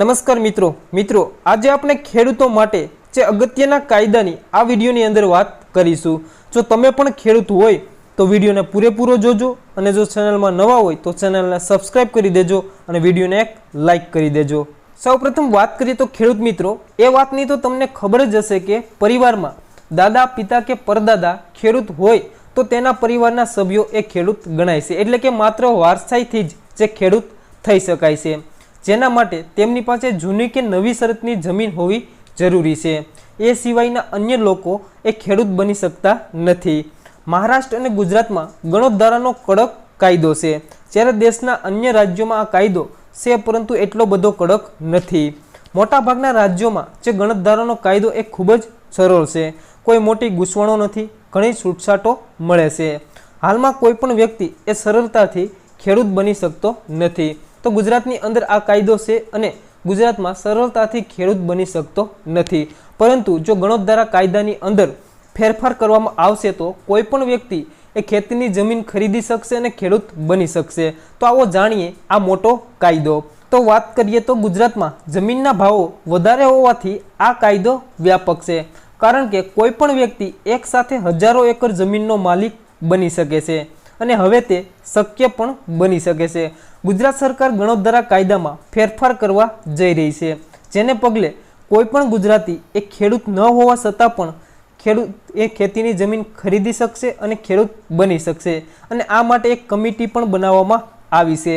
નમસ્કાર મિત્રો. મિત્રો, આજે આપણે ખેડૂતો માટે જે અગત્યના કાયદાની આ વિડીયોની અંદર વાત કરીશું. જો તમે પણ ખેડૂત હોય, તો વિડીયોને પૂરેપૂરો જોજો અને જો ચેનલમાં નવા હોય, તો ચેનલને સબસ્ક્રાઇબ કરી દેજો અને વિડીયોને એક લાઇક કરી દેજો. સૌપ્રથમ વાત કરીએ તો ખેડૂત મિત્રો, એ વાતની તો તમને ખબર જ હશે કે પરિવારમાં દાદા, પિતા કે પરદાદા ખેડૂત હોય, તો તેના પરિવારના સભ્યો એ ખેડૂત ગણાય છે. એટલે કે માત્ર વારસાઈથી જ જે ખેડૂત થઈ શકાય છે. જેના માટે તેમની પાસે જૂની કે નવી શરતની જમીન હોવી જરૂરી છે. એ સિવાયના અન્ય લોકો એ ખેડૂત બની શકતા નથી. મહારાષ્ટ્ર અને ગુજરાતમાં ગણોદ્ધારાનો કડક કાયદો છે. જ્યારે દેશના અન્ય રાજ્યોમાં આ કાયદો છે, પરંતુ એટલો બધો કડક નથી. મોટાભાગના રાજ્યોમાં જે ગણતધારાનો કાયદો એ ખૂબ જ સરળ છે. કોઈ મોટી ગૂંચવણો નથી, ઘણી છૂટછાટો મળે છે. હાલમાં કોઈ પણ વ્યક્તિ એ સરળતાથી ખેડૂત બની શકતો નથી. તો ગુજરાતની અંદર આ કાયદો છે અને ગુજરાતમાં સરળતાથી ખેડૂત બની શકતો નથી. પરંતુ જો ગણોદ્ધારા કાયદાની અંદર ફેરફાર કરવામાં આવશે તો કોઈ પણ વ્યક્તિ એ ખેતીની જમીન ખરીદી શકશે અને ખેડૂત બની શકશે. તો આવો જાણીએ આ મોટો કાયદો. તો વાત કરીએ તો ગુજરાતમાં જમીનના ભાવો વધારે હોવાથી આ કાયદો વ્યાપક છે. કારણ કે કોઈ પણ વ્યક્તિ એકસાથે હજારો એકર જમીનનો માલિક બની શકે છે. અને હવે તે શક્ય પણ બની શકે છે. ગુજરાત સરકાર ગણોદ્ધારા કાયદામાં ફેરફાર કરવા જઈ રહી છે. જેને પગલે કોઈ પણ ગુજરાતી એ ખેડૂત ન હોવા છતાં પણ ખેડૂત એ ખેતીની જમીન ખરીદી શકશે અને ખેડૂત બની શકશે અને આ માટે એક કમિટી પણ બનાવવામાં આવી છે.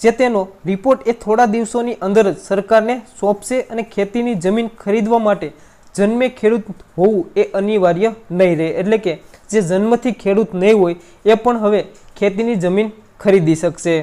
જે તેનો રિપોર્ટ એ થોડા દિવસોની અંદર જ સરકારને સોંપશે અને ખેતીની જમીન ખરીદવા માટે જન્મે ખેડૂત હોવું એ અનિવાર્ય નહીં રહે. એટલે કે જે જન્મથી ખેડૂત નહીં હોય, એ પણ હવે ખેતીની જમીન ખરીદી શકશે.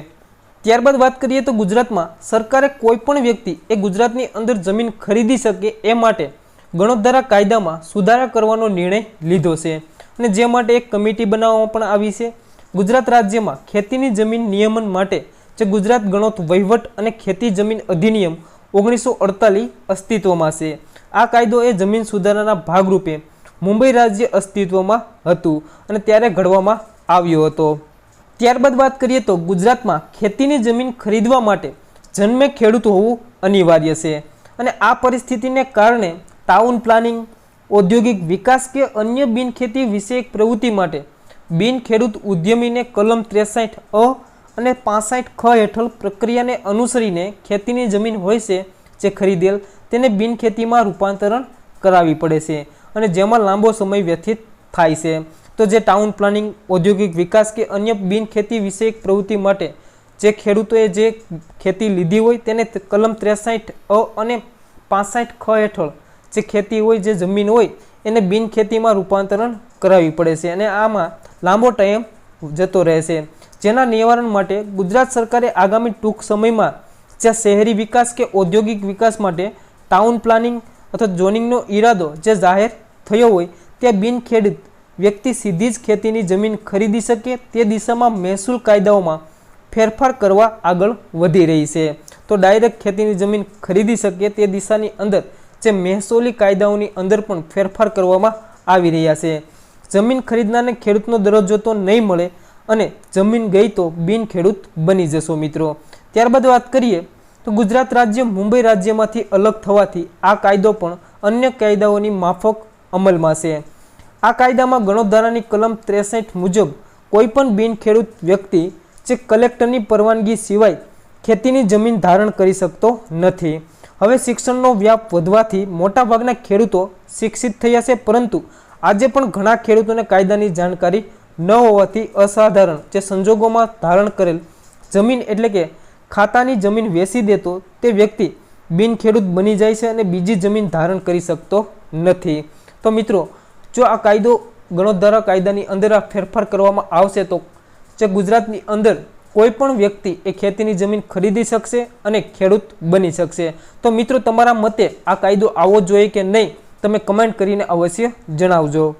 ત્યારબાદ વાત કરીએ તો ગુજરાતમાં સરકારે કોઈ પણ વ્યક્તિ એ ગુજરાતની અંદર જમીન ખરીદી શકે એ માટે ગણોદ્ધારા કાયદામાં સુધારા કરવાનો નિર્ણય લીધો છે અને જે માટે એક કમિટી બનાવવામાં પણ આવી છે. ગુજરાત રાજ્યમાં ખેતીની જમીન નિયમન માટે જે ગુજરાત ગણોત વહીવટ અને ખેતી જમીન અધિનિયમ ઓગણીસો અડતાલીસ અસ્તિત્વમાં છે. આ કાયદો એ જમીન સુધારાના ભાગરૂપે મુંબઈ રાજ્ય અસ્તિત્વમાં હતું અને ત્યારે ઘડવામાં આવ્યો હતો. ત્યારબાદ વાત કરીએ તો ગુજરાતમાં ખેતીની જમીન ખરીદવા માટે જન્મે ખેડૂત હોવું અનિવાર્ય છે અને આ પરિસ્થિતિને કારણે ટાઉન પ્લાનિંગ ઔદ્યોગિક વિકાસ કે અન્ય બિનખેતી વિષયક પ્રવૃત્તિ માટે બિન ખેડૂત ઉદ્યમીને કલમ ત્રેસાઠ અ અને પાસઠ ખ હેઠળ પ્રક્રિયાને અનુસરીને ખેતીની જમીન હોય છે જે ખરીદેલ તેને બિનખેતીમાં રૂપાંતરણ કરાવવી પડે છે. અને જેમાં લાંબો સમય વ્યથિત થાય છે. તો જે ટાઉન પ્લાનિંગ, ઔદ્યોગિક વિકાસ કે અન્ય બિનખેતી વિષયક પ્રવૃત્તિ માટે જે ખેડૂતોએ જે ખેતી લીધી હોય તેને કલમ ત્રેસાઠ, અ અને પાસઠ ખ હેઠળ જે ખેતી હોય, જે જમીન હોય એને બિનખેતીમાં રૂપાંતરણ કરાવવી પડે છે અને આમાં લાંબો ટાઈમ જતો રહેશે જેના નિવારણ માટે ગુજરાત સરકારે આગામી ટૂંક સમયમાં જ્યાં શહેરી વિકાસ કે ઔદ્યોગિક વિકાસ માટે ટાઉન પ્લાનિંગ અથવા ઝોનિંગનો ઈરાદો જે જાહેર થયો હોય ત્યાં બિનખેડૂત વ્યક્તિ સીધી જ ખેતીની જમીન ખરીદી શકે, તે દિશામાં મહેસૂલ કાયદાઓમાં ફેરફાર કરવા આગળ વધી રહી છે. તો ડાયરેક્ટ ખેતીની જમીન ખરીદી શકે, તે દિશાની અંદર જે મહેસૂલી કાયદાઓની અંદર પણ ફેરફાર કરવામાં આવી રહ્યા છે. જમીન ખરીદનારને ખેડૂતનો દરજ્જો તો નહીં મળે અને જમીન ગઈ તો બિન ખેડૂત બની જશો મિત્રો. ત્યારબાદ વાત કરીએ તો ગુજરાત રાજ્ય મુંબઈ રાજ્યમાંથી અલગ થવાથી આ કાયદો પણ અન્ય કાયદાઓની માફક અમલમાં છે. આ કાયદામાં ગણોધારાની કલમ ત્રેસઠ મુજબ કોઈપણ બિન ખેડૂત વ્યક્તિ જે કલેક્ટરની પરવાનગી સિવાય ખેતીની જમીન ધારણ કરી શકતો નથી. હવે શિક્ષણનો વ્યાપ વધવાથી મોટાભાગના ખેડૂતો શિક્ષિત થયા છે, પરંતુ આજે પણ ઘણા ખેડૂતોને કાયદાની જાણકારી ન હોવાથી અસાધારણ જે સંજોગોમાં ધારણ કરેલ જમીન એટલે કે ખાતાની જમીન વેચી દેતો તે વ્યક્તિ બિનખેડૂત બની જાય છે અને બીજી જમીન ધારણ કરી શકતો નથી. તો મિત્રો, જો આ કાયદો ગણોદ્ધારા કાયદાની અંદર આ ફેરફાર કરવામાં આવશે તો જે ગુજરાતની અંદર કોઈ પણ વ્યક્તિ એ ખેતીની જમીન ખરીદી શકશે અને ખેડૂત બની શકશે. તો મિત્રો, તમારા મતે આ કાયદો આવવો જોઈએ કે નહીં? તમે કમેન્ટ કરીને અવશ્ય જણાવજો.